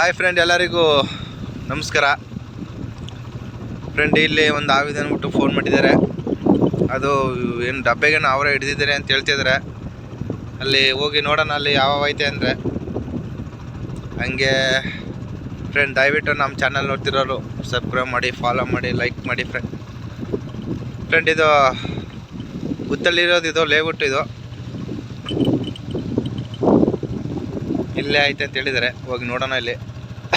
Hi friend ಎಲ್ಲರಿಗೂ ನಮಸ್ಕಾರ. Friend ಇಲ್ಲಿ ಒಂದು ಆವಿದೆ ಅಂದ್ಬಿಟ್ಟು ಫೋನ್ ಮಾಡಿದ್ದಾರೆ. ಅದು ಏನು ಡಬ್ಬೆಗೇನು ಅವರೇ ಹಿಡಿದಿದ್ದಾರೆ ಅಂತ ಹೇಳ್ತಿದ್ದಾರೆ ಅಲ್ಲಿ ಹೋಗಿ ನೋಡೋಣ ಅಲ್ಲಿ ಯಾವ ಐತೆ ಅಂದರೆ. ಹಂಗೆ ಫ್ರೆಂಡ್ ದಯವಿಟ್ಟು ನಮ್ಮ ಚಾನಲ್ ನೋಡ್ತಿರೋರು ಸಬ್ಸ್ಕ್ರೈಬ್ ಮಾಡಿ ಫಾಲೋ ಮಾಡಿ ಲೈಕ್ ಮಾಡಿ ಫ್ರೆಂಡ್ ಫ್ರೆಂಡ್ ಇದು ಗುತ್ತಲ್ಲಿರೋದು ಇದು ಲೇಔಟ್ ಇದು. ಇಲ್ಲೇ ಐತೆ ಅಂತ ಹೇಳಿದ್ದಾರೆ. ಹೋಗಿ ನೋಡೋಣ ಇಲ್ಲಿ.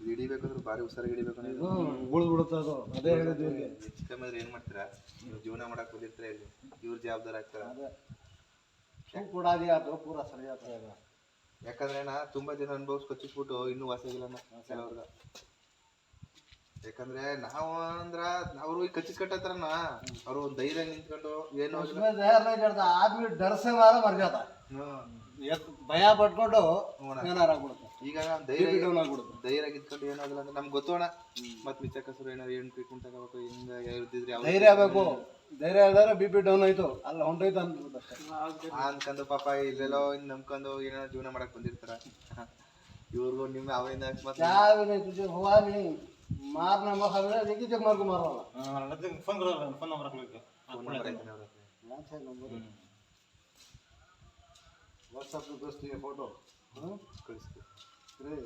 ಹಿಡಿಬೇಕಂದ್ರೆ ಭಾರಿ ಹುಷಾರಾಗಿ ಹಿಡಿಬೇಕಂದ್ರೆ ಉಗುಳ್ದು ಬಿಡುತ್ತೆ ಅದು. ಅದೇ ಹೇಳಿದ್ವಿ ಇವ್ರಿಗೆ. ಹೆಚ್ಚು ಕಮ್ಮಿ ಏನು ಮಾಡ್ತೀರಾ? ಜೀವನ ಮಾಡಕ್ಕೆ ಬಂದಿರ್ತೀರ ಇಲ್ಲಿ ಇವ್ರ ಜವಾಬ್ದಾರಿ ಆಗ್ತಾರ ಕೂಡ ಅದೇ ಆತು ಪೂರ ಸರಿ ಆತು ಯಾಕಂದ್ರೆ ನಾ ತುಂಬಾ ಜನ ಅನುಭವಿಸ್ ಕಚ್ಚಿಸ್ಬಿಟ್ಟು ಇನ್ನೂ ವಾಸಿಯಾಗಿಲ್ಲ ನಾ ಕೆಲವ್ರಿಗೆ. ಯಾಕಂದ್ರೆ ನಾವು ಅಂದ್ರ ಅವ್ರು ಈಗ ಕಚ್ಚಿಸ್ಕಟ್ಟತ್ರನ ಅವ್ರು ಧೈರ್ಯ ನಿಂತ್ಕೊಂಡು ಏನು ಆದ್ಮೇಲೆ ಡರ್ಸವಾರ ಮರ್ಯಾದ. ಹ್ಮ್. ಭಯ ಪಟ್ಕೊಂಡು ಏನಾರಾಗ್ಬಿಡುತ್ತೆ ಈಗ ಧೈರ್ಯ ಡೌನ್ ಆಗ್ಬಿಡುತ್ತೆ. ಧೈರ್ಯ ಕಿತ್ಕೊಂಡು ಏನಾಗಲ್ಲ ಅಂದ್ರೆ ನಮ್ಗೆ ಗೊತ್ತೋಣ. ಮತ್ ಮಿಚ್ಚ ಕಸರು ಏನಾರು ಏನ್ ಟ್ರೀಟ್ಮೆಂಟ್ ತಗೋಬೇಕು ಹಿಂಗ ಇರ್ದಿದ್ರೆ ಧೈರ್ಯ ಆಗಬೇಕು. ಧೈರ್ಯ ಆದ್ರೆ ಬಿ ಪಿ ಡೌನ್ ಆಯ್ತು. ಅಲ್ಲ ಹೊಂಟೋಯ್ತು ಅನ್ಬಿಡುತ್ತೆ ಅನ್ಕೊಂಡು ಪಾಪ ಇಲ್ಲೆಲ್ಲೋ ಇನ್ ನಂಬ್ಕೊಂಡು ಏನಾರ ಜೀವನ ಮಾಡಕ್ ಬಂದಿರ್ತಾರ. ಇವ್ರಿಗೂ ನಿಮ್ಮ ಅವರಿಂದ ಮತ್ತೆ ಯಾವ ನೀ ಮಾರ್ ನಮ್ಮ ಹಾಕಿದ್ರೆ ಅದಕ್ಕೆ ಜಗ್ ಮಾರಲ್ಲ ಫೋನ್ ನಂಬರ್ ಫೋನ್ ನಂಬರ್ ಆಯ್ತು ನಂಬರ್ ವಾಟ್ಸಪ್ಗೆ ಕಳಿಸ್ತೀವಿ ಫೋಟೋ ಹಾಂ ಕಳಿಸ್ತೀವಿ ರೇ